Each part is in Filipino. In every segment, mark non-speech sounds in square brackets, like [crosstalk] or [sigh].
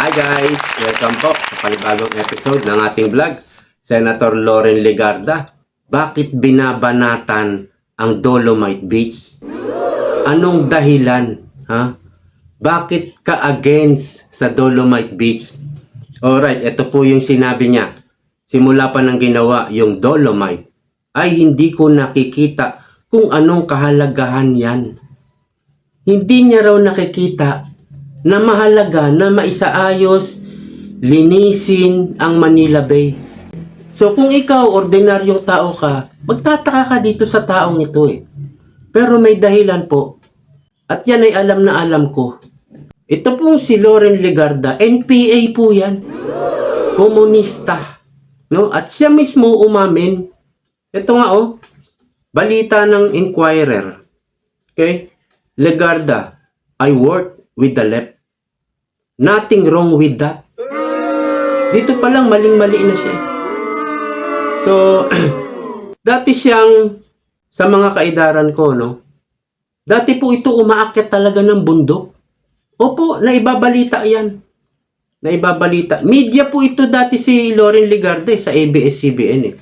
Hi guys! Welcome po sa panibagong episode ng ating vlog. Senator Loren Legarda, bakit binabanatan ang Dolomite Beach? Anong dahilan? Ha? Bakit ka against sa Dolomite Beach? Alright, ito po yung sinabi niya. Simula pa ng ginawa yung Dolomite, ay hindi ko nakikita kung anong kahalagahan yan. Hindi niya raw nakikita na mahalaga na maisaayos, linisin ang Manila Bay. So kung ikaw, ordinaryong tao ka, magtataka ka dito sa taong ito eh. Pero may dahilan po. At yan ay alam na alam ko. Ito pong si Loren Legarda, NPA po yan. Komunista. No? At siya mismo umamin. Ito nga oh, balita ng Inquirer. Okay? Legarda, I work with the left. Nothing wrong with that. Dito pa lang maling-mali na siya. So, [clears throat] dati siyang sa mga kaidaran ko, no? Dati po ito umaakyat talaga ng bundok. Opo, naibabalita yan. Naibabalita. Media po ito dati si Loren Ligarde sa ABS-CBN eh.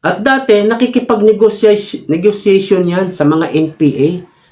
At dati, nakikipag-negotiation negotiation yan sa mga NPA.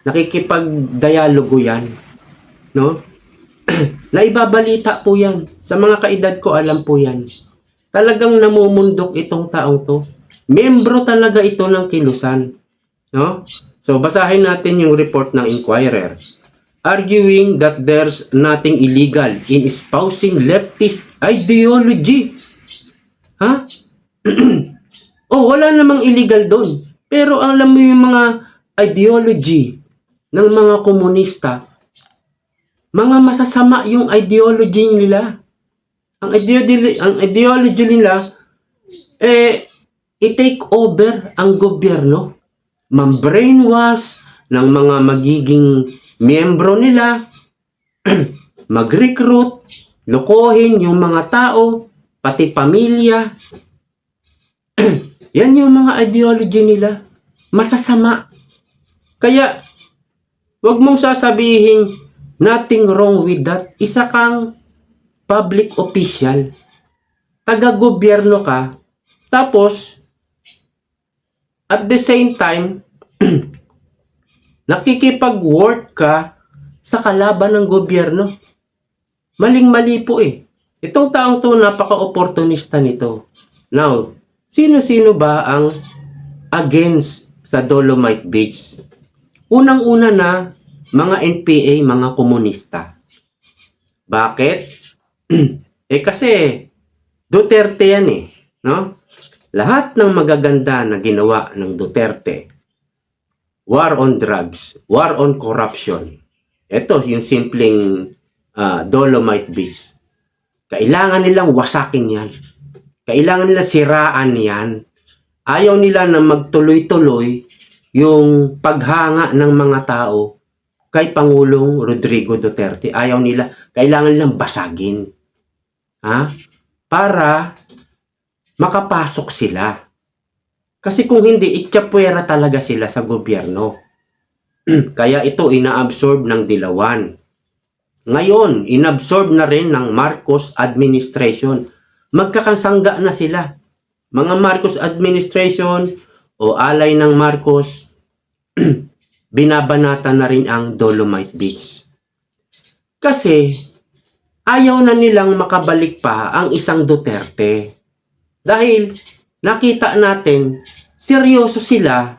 Nakikipag-dialogo yan. No? [clears throat] Naibabalita po yan. Sa mga kaedad ko, alam po yan. Talagang namumundok itong taong to. Membro talaga ito ng kilusan. No? So, basahin natin yung report ng Inquirer. Arguing that there's nothing illegal in espousing leftist ideology. Ha? [clears throat] oh, wala namang illegal doon. Pero alam mo yung mga ideology ng mga komunista, mga masasama yung ideology nila. Ang ideology, ang ideology nila, eh, i-take over ang gobyerno. Mam-brainwash ng mga magiging miyembro nila, [clears throat] mag-recruit, lokohin yung mga tao, pati pamilya. [clears throat] Yan yung mga ideology nila. Masasama. Kaya, wag mong sasabihin, nothing wrong with that. Isa kang public official. Taga-gobyerno ka. Tapos, at the same time, [clears throat] nakikipag-work ka sa kalaban ng gobyerno. Maling-mali po eh. Itong taong to, napaka-opportunista nito. Now, sino-sino ba ang against sa Dolomite Beach? Unang-una na, mga NPA, mga komunista. Bakit? [clears throat] eh kasi, Duterte yan eh. No? Lahat ng magaganda na ginawa ng Duterte, war on drugs, war on corruption. Ito yung simpleng ah, Dolomite Beach. Kailangan nilang wasakin yan. Kailangan nila siraan yan. Ayaw nila na magtuloy-tuloy yung paghanga ng mga tao kay Pangulong Rodrigo Duterte. Ayaw nila. Kailangan nilang basagin. Ha? Para makapasok sila. Kasi kung hindi, itchapwera talaga sila sa gobyerno. [clears throat] Kaya ito inaabsorb ng Dilawan. Ngayon, inabsorb na rin ng Marcos administration. Magkakasangga na sila. Mga Marcos administration o alay ng Marcos, [clears throat] binabanata na rin ang Dolomite Beach. Kasi, ayaw na nilang makabalik pa ang isang Duterte. Dahil, nakita natin, seryoso sila,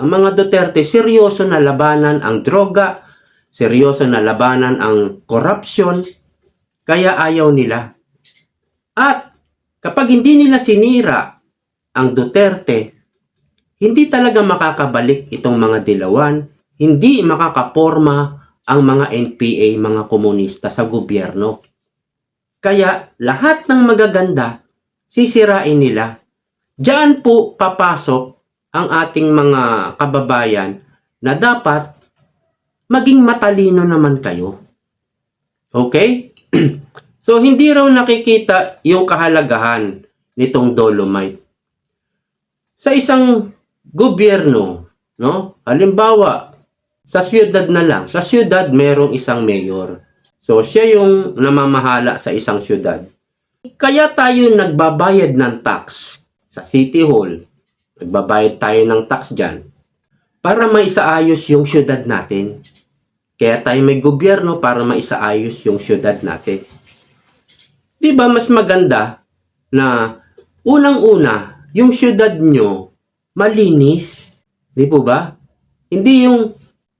ang mga Duterte, seryoso na labanan ang droga, seryoso na labanan ang corruption, kaya ayaw nila. At kapag hindi nila sinira ang Duterte, hindi talaga makakabalik itong mga dilawan, hindi makakaporma ang mga NPA, mga komunista sa gobyerno. Kaya lahat ng magaganda, sisirain nila. Diyan po papasok ang ating mga kababayan na dapat maging matalino naman kayo. Okay? [clears throat] so, hindi raw nakikita yung kahalagahan nitong Dolomite. Sa isang gobyerno, no? Halimbawa, sa siyudad na lang, sa siyudad merong isang mayor. So, siya yung namamahala sa isang syudad. Kaya tayo nagbabayad ng tax sa City Hall. Nagbabayad tayo ng tax dyan para maisaayos yung syudad natin. Kaya tayo may gobyerno para maisaayos yung syudad natin. Di ba mas maganda na unang-una, yung syudad nyo malinis? Di po ba? Hindi yung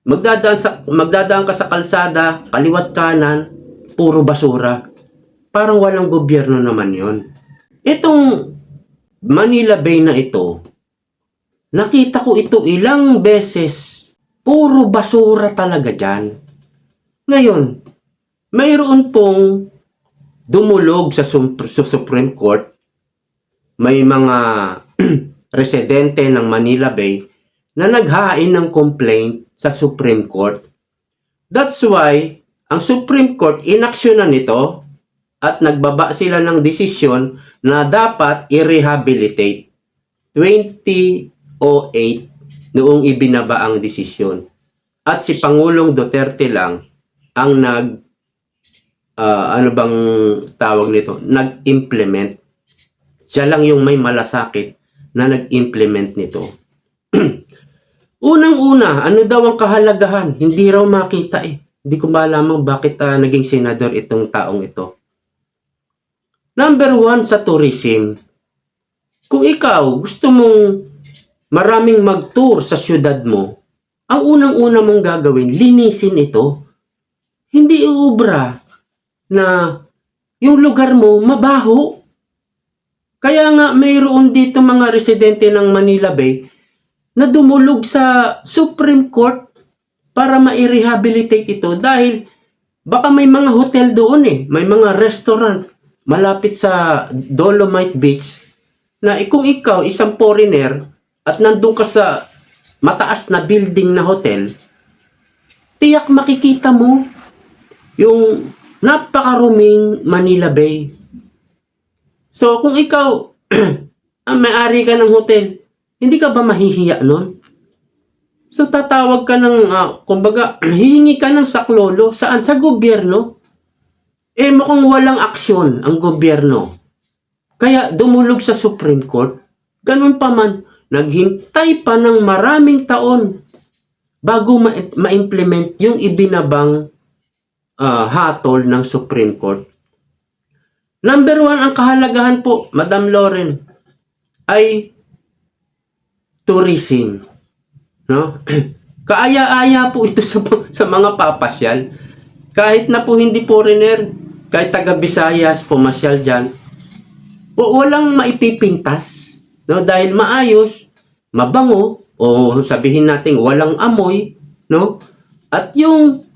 magdadaan, sa, magdadaan ka sa kalsada, kaliwat kanan, puro basura. Parang walang gobyerno naman yon. Itong Manila Bay na ito, nakita ko ito ilang beses. Puro basura talaga dyan. Ngayon, mayroon pong dumulog sa, sa Supreme Court. May mga [clears throat] residente ng Manila Bay na naghain ng complaint sa Supreme Court. That's why ang Supreme Court inaksyonan nito at nagbaba sila ng desisyon na dapat i-rehabilitate 2008 noong ibinaba ang desisyon. At si Pangulong Duterte lang ang nag ah, ano bang tawag nito? Nag-implement. Siya lang yung may malasakit na nag-implement nito. [clears throat] Unang-una, ano daw ang kahalagahan? Hindi raw makita eh. Hindi ko malamang bakit ah, naging senador itong taong ito. Number one sa tourism. Kung ikaw gusto mong maraming mag-tour sa syudad mo, ang unang-una mong gagawin, linisin ito. Hindi uubra na yung lugar mo mabaho. Kaya nga mayroon dito mga residente ng Manila Bay na dumulog sa Supreme Court para ma-rehabilitate ito dahil baka may mga hotel doon eh, may mga restaurant malapit sa Dolomite Beach na eh, kung ikaw isang foreigner at nandun ka sa mataas na building na hotel, tiyak makikita mo yung napakaruming Manila Bay. So, kung ikaw [clears throat] ang may-ari ka ng hotel, hindi ka ba mahihiya nun? So, tatawag ka ng, ah, kumbaga, [clears throat] hihingi ka ng saklolo. Saan? Sa gobyerno. Eh, mukhang walang aksyon ang gobyerno. Kaya dumulog sa Supreme Court. Ganun pa man, naghintay pa ng maraming taon bago ma- ma-implement yung ibinabang ah, hatol ng Supreme Court. Number one, ang kahalagahan po, Madam Lauren, ay tourism. No? [clears throat] Kaaya-aya po ito sa, [laughs] sa mga papasyal. Kahit na po hindi foreigner, kahit taga Visayas, pumasyal dyan, o walang maipipintas. No? Dahil maayos, mabango, o sabihin natin walang amoy, no? At yung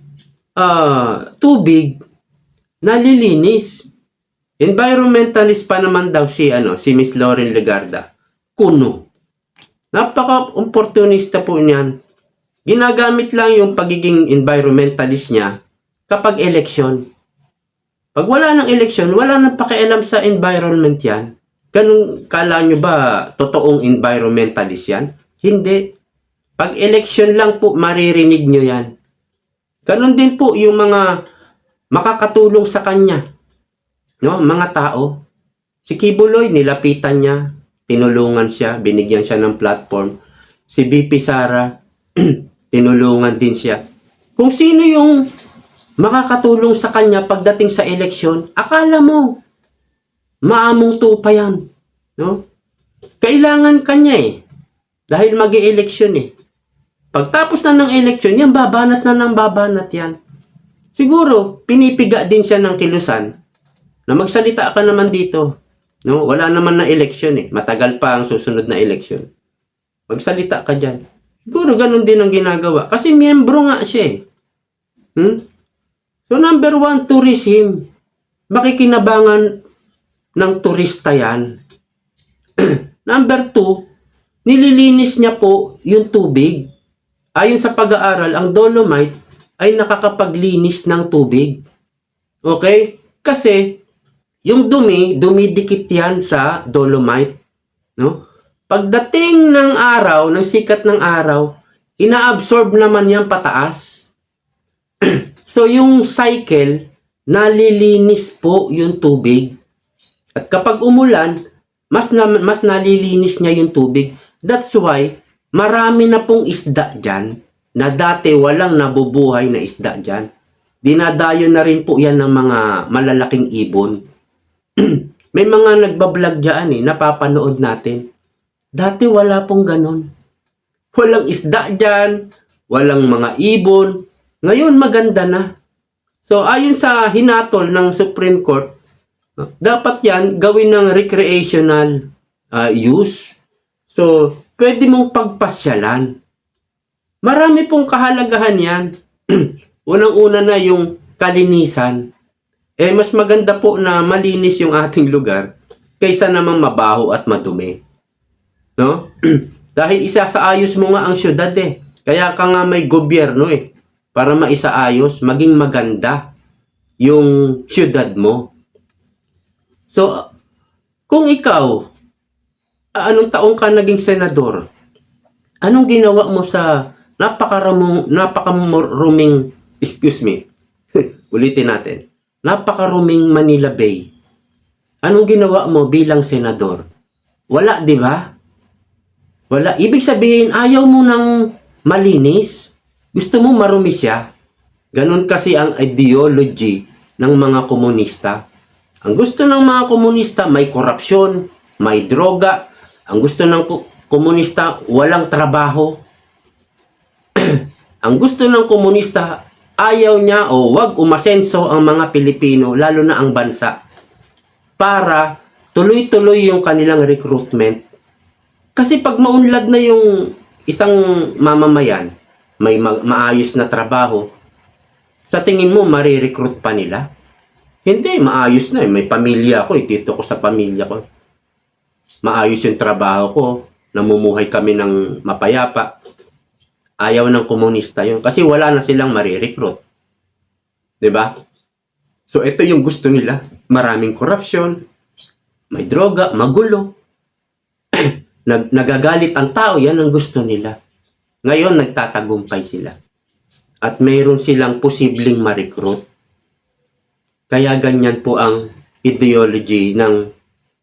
ah, tubig, nalilinis. Environmentalist pa naman daw si, ano, si Miss Lauren Legarda. Kuno. Napaka-opportunista po niyan. Ginagamit lang yung pagiging environmentalist niya kapag election. Pag wala ng election, wala nang pakialam sa environment yan. Ganun, kala nyo ba totoong environmentalist yan? Hindi. Pag election lang po, maririnig nyo yan. Ganun din po yung mga makakatulong sa kanya. No, mga tao. Si Kibuloy, nilapitan niya, tinulungan siya, binigyan siya ng platform. Si BP Sara, [clears throat] tinulungan din siya. Kung sino yung makakatulong sa kanya pagdating sa eleksyon, akala mo, maamong tupa yan. No? Kailangan kanya eh. Dahil mag eleksyon eh. Pagtapos na ng eleksyon, yan babanat na ng babanat yan. Siguro, pinipiga din siya ng kilusan na magsalita ka naman dito. No? Wala naman na eleksyon eh. Matagal pa ang susunod na eleksyon. Magsalita ka dyan. Siguro ganun din ang ginagawa. Kasi miyembro nga siya eh. Hmm? So number one, tourism. Makikinabangan ng turista yan. [clears throat] number two, nililinis niya po yung tubig. Ayon sa pag-aaral, ang dolomite ay nakakapaglinis ng tubig. Okay? Kasi yung dumi, dumidikit yan sa dolomite. No? Pagdating ng araw, ng sikat ng araw, inaabsorb naman yan pataas. [clears throat] so yung cycle nalilinis po yung tubig. At kapag umulan, mas na, mas nalilinis niya yung tubig. That's why marami na pong isda diyan na dati walang nabubuhay na isda diyan. Dinadayo na rin po yan ng mga malalaking ibon. [clears throat] May mga nagbablog diyan eh, napapanood natin. Dati wala pong ganon. Walang isda diyan, walang mga ibon. Ngayon maganda na. So ayon sa hinatol ng Supreme Court, dapat yan gawin ng recreational uh, use. So, pwede mong pagpasyalan. Marami pong kahalagahan yan. [clears throat] Unang-una na yung kalinisan. Eh, mas maganda po na malinis yung ating lugar kaysa namang mabaho at madumi. No? [clears throat] Dahil isasaayos mo nga ang syudad eh. Kaya ka nga may gobyerno eh. Para maisaayos, maging maganda yung syudad mo. So, kung ikaw, anong taong ka naging senador? Anong ginawa mo sa napakaramong, napakaruming, excuse me, [laughs] ulitin natin, napakaruming Manila Bay? Anong ginawa mo bilang senador? Wala, di ba? Wala. Ibig sabihin, ayaw mo ng malinis. Gusto mo marumi siya. Ganon kasi ang ideology ng mga komunista. Ang gusto ng mga komunista, may korupsyon, may droga. Ang gusto ng ko- komunista, walang trabaho. [clears throat] ang gusto ng komunista, ayaw niya o wag umasenso ang mga Pilipino, lalo na ang bansa, para tuloy-tuloy yung kanilang recruitment. Kasi pag maunlad na yung isang mamamayan, may ma- maayos na trabaho, sa tingin mo, marirecruit pa nila? Hindi, maayos na. eh. May pamilya ako, itito ko sa pamilya ko. Maayos yung trabaho ko. Namumuhay kami ng mapayapa. Ayaw ng komunista yun. Kasi wala na silang marirecruit. ba? So, ito yung gusto nila. Maraming korupsyon, may droga, magulo. [clears throat] Nag, nagagalit ang tao, yan ang gusto nila. Ngayon, nagtatagumpay sila. At mayroon silang posibleng ma-recruit. Kaya ganyan po ang ideology ng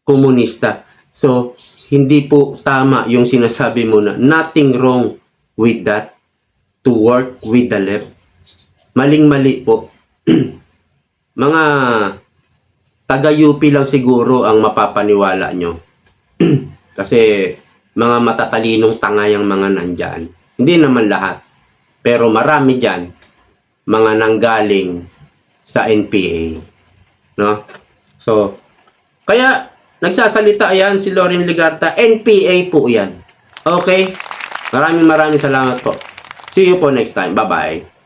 komunista. So, hindi po tama yung sinasabi mo na nothing wrong with that to work with the left. Maling-mali po. [clears throat] Mga taga-UP lang siguro ang mapapaniwala nyo. [clears throat] Kasi mga matatalinong tanga yung mga nandyan. Hindi naman lahat. Pero marami dyan, mga nanggaling sa NPA. No? So, kaya nagsasalita yan si Lauren Ligarta. NPA po yan. Okay? Maraming maraming salamat po. See you po next time. Bye-bye.